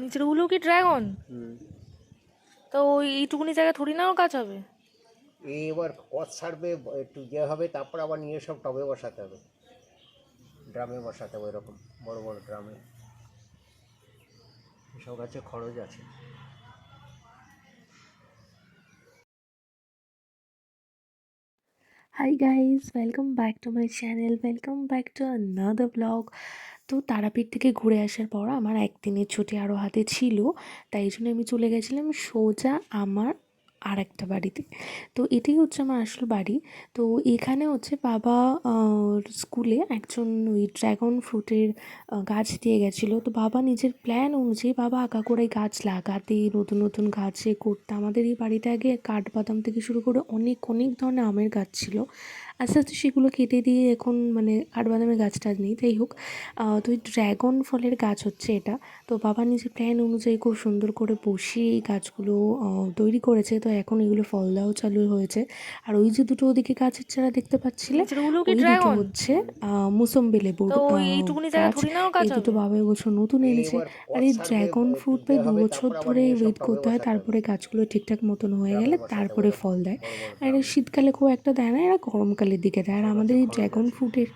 নিচেরগুলো কি ড্রাগন হুম। তো ওই এইটুকুনি জায়গা থরি নাও কাজ হবে। এই এবার কচ ছাড়বে একটু ইয়ে হবে তারপর আবার নিয়ে সব টবে বসাতে হবে। ড্রামে বসাতে হবে এরকম বড় বড় ড্রামে। এসব গাছে খরচ আছে। Hi guys welcome back to my channel welcome back to another vlog তো তারাপীঠ থেকে ঘুরে আসার পর আমার একদিনের ছুটি আরও হাতে ছিল, তাই জন্য আমি চলে গেছিলাম সোজা আমার আর একটা বাড়িতে। তো এটাই হচ্ছে আমার আসল বাড়ি। তো এখানে হচ্ছে বাবা স্কুলে একজন ওই ড্র্যাগন ফ্রুটের গাছ দিয়ে গেছিল। তো বাবা নিজের প্ল্যান অনুযায়ী বাবা আঁকা করে গাছ লাগাতে, নতুন নতুন গাছে করতে। আমাদের এই বাড়িতে আগে কাঠবাদাম থেকে শুরু করে অনেক অনেক ধরনের আমের গাছ ছিল। আস্তে আস্তে সেগুলো কেটে দিয়ে এখন মানে কাঠবাদামের গাছটা নেই। যাই হোক তো ওই ড্র্যাগন ফলের গাছ হচ্ছে এটা। তো বাবা নিজের প্ল্যান অনুযায়ী খুব সুন্দর করে বসিয়ে এই গাছগুলো তৈরি করেছে। তো এখন এগুলো ফল দেওয়াও চালু হয়েছে। আর ওই যে দুটো ওদিকে গাছের চারা দেখতে পাচ্ছিলে ওই দুটো হচ্ছে মুসম্বি লেবুর গাছ। কাজ এই দুটো বাবা এবছর নতুন এনেছে। আর এই ড্রাগন ফ্রুট প্রায় দু বছর ধরে ওয়েট করতে হয় তারপরে গাছগুলো ঠিকঠাক মতন হয়ে গেলে তারপরে ফল দেয়। আর এটা শীতকালে খুব একটা দেয় না এরা গরমকালের দিকে দেয়। আর আমাদের এই ড্রাগন ফ্রুটের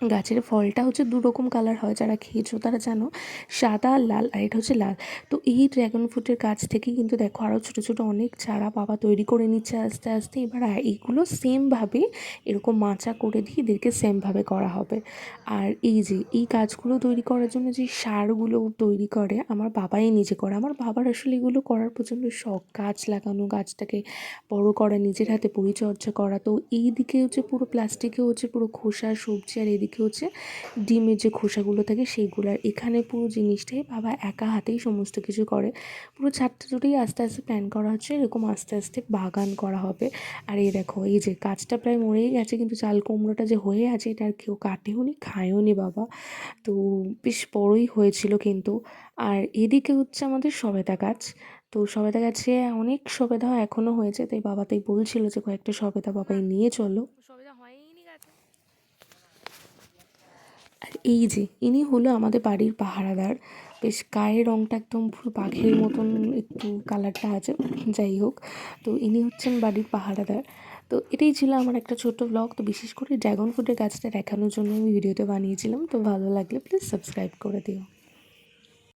গাছের ফলটা হচ্ছে দু রকম কালার হয়, যারা খেয়েছো তারা জানো। সাদা আর লাল, আর এটা হচ্ছে লাল। তো এই ড্রাগন ফ্রুটের গাছ থেকে কিন্তু দেখো আরও ছোটো ছোটো অনেক চারা বাবা তৈরি করে নিচ্ছে আস্তে আস্তে। এবার এইগুলো সেমভাবে এরকম মাচা করে দিয়ে এদেরকে সেমভাবে করা হবে। আর এই যে, এই গাছগুলো তৈরি করার জন্য যে সারগুলো তৈরি করে, আমার বাবাই নিজে করে। আমার বাবার আসলে এগুলো করার প্রচণ্ড শখ। গাছ লাগানো, গাছটাকে বড় করা, নিজের হাতে পরিচর্যা করা। তো এই দিকে হচ্ছে পুরো প্লাস্টিকে হচ্ছে পুরো খোসা, সবজি আর এদিকে হচ্ছে ডিমের যে খোসাগুলো থাকে সেইগুলো। আর এখানে পুরো জিনিসটাই বাবা একা হাতেই সমস্ত কিছু করে। পুরো ছাদটা জুড়েই আস্তে আস্তে প্ল্যান করা হচ্ছে, এরকম আস্তে আস্তে বাগান করা হবে। আর এই দেখো, এই যে গাছটা প্রায় মরেই গেছে, কিন্তু চাল কুমড়োটা যে হয়ে আছে এটা আর কেউ কাটেও নি, খায়ও নি বাবা। তো বেশ বড়ই হয়েছিল কিন্তু। আর এদিকে হচ্ছে আমাদের সবেদা গাছ। তো সবেদা গাছে অনেক সবেদা এখনও হয়েছে, তাই বাবা তাই বলছিল যে কয়েকটা সবেদা বাবাই নিয়ে চলো। সবে যা হয়নি গাছে আর এই যে, ইনি হলো আমাদের বাড়ির পাহারাদার। বেশ গায়ের রঙটা একদম পুরো বাঘের মতন একটু কালারটা আছে, যাই হোক। তো ইনি হচ্ছেন বাড়ির পাহারাদার। তো এটাই ছিল আমার একটা ছোট্ট ব্লগ তো বিশেষ করে ড্রাগন ফুডের গাছটা দেখানোর জন্য আমি ভিডিওতে বানিয়েছিলাম। তো ভালো লাগলে প্লিজ সাবস্ক্রাইব করে দিও।